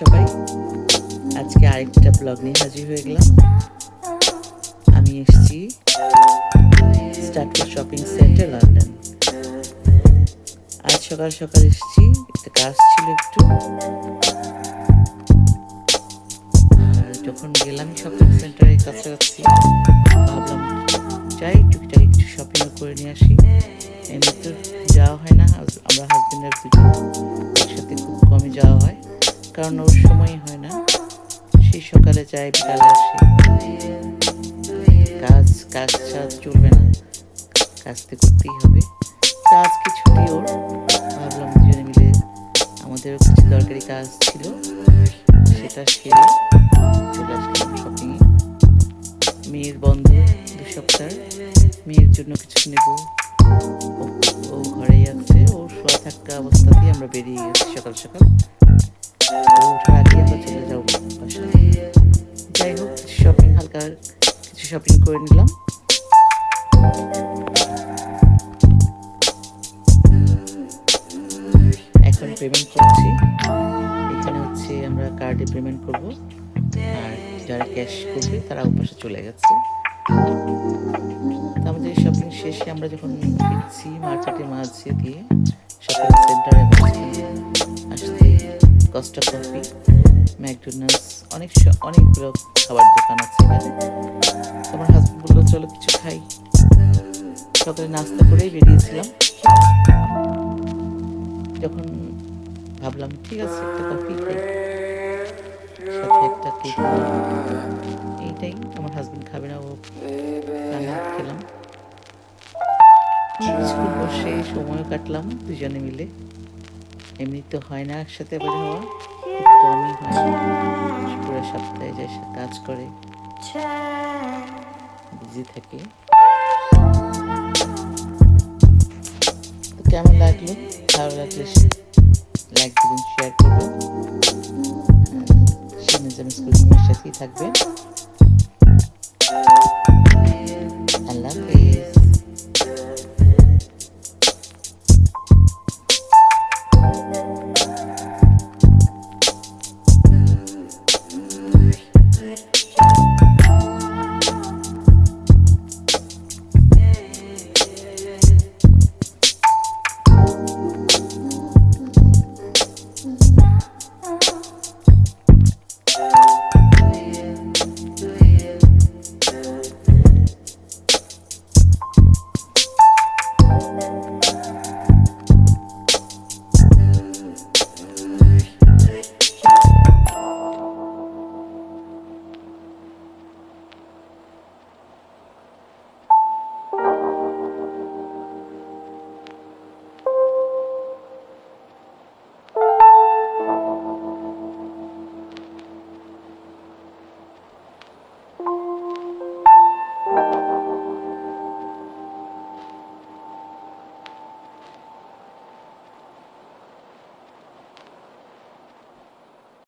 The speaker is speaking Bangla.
সবাই? আজকে আরেকটা ব্লগ নিয়ে হাজির হয়ে গেলাম। আমি এসেছি স্টার্ট শপিং সেন্টার লন্ডন আজ সকাল সকাল এসেছি, একটা কাজ ছিল একটু। যখন গেলাম শপিং সেন্টারের কাছাকাছি, ভাবলাম, যাই টুকিটাকি কিছু শপিং করে নিয়ে আসি। এমনি তো যাওয়া হয় না, আমরা হাজবেন্ডের দুজন একসাথে খুব কমই যাওয়া হয়। কারণ ওর সময় হয় না। সেই সকালে যাই বিকালে আসি। কাজ কাজ ছাড়া চলবে না। কাজ তো করতেই হবে। তা আজকে ছুটি ওর। ভাবলাম দুজনে মিলে আমাদেরও কিছু দরকারি কাজ ছিল। সেটা সেরে চলে আসলাম শপিংয়ে মেয়ের বন্ধ দু সপ্তাহ। মেয়ের জন্য কিছু নেব। ও- ও ঘরেই আছে। ও শোয়া থাকা অবস্থাতেই আমরা বেরিয়ে গেছি সকাল সকাল। ও ওঠার আগে আমরা চলে যাব বাসায় যাই হোক শপিং হালকা কিছু শপিং করে নিলাম এখন পেমেন্ট করছি। এখানে হচ্ছে আমরা কার্ডে পেমেন্ট করব। আর যারা ক্যাশ করবে, তারা ওপাশে চলে গেছে। আমাদের শপিং শেষে আমরা যখন ফিরছি মার্কেটের মাঝে দিয়ে শপিং সেন্টারে কস্টা কফি ম্যাকডোনাল্ডস, অনেক অনেকগুলো খাবার দোকান আছে এখানে। আমার হাজব্যান্ড বলল, চলো কিছু খাই। সকালে নাস্তা করেই বেরিয়েছিলাম। যখন ভাবলাম, ঠিক আছে, একটা কফি খাই। সাথে একটা কেক এইটাই আমার হাজব্যান্ড খাবে না, ও খেলাম। কিছুক্ষণ বসে সময় কাটলাম দুজনে মিলে। এমনি তো হয় না একসাথে বের হওয়া কমই হয়। পুরো সপ্তাহে সে কাজ করে। বিজি থাকে। তো কেমন লাগল? ভালো লাগলে লাইক দিবেন শেয়ার করবেন। সাথেই থাকবেন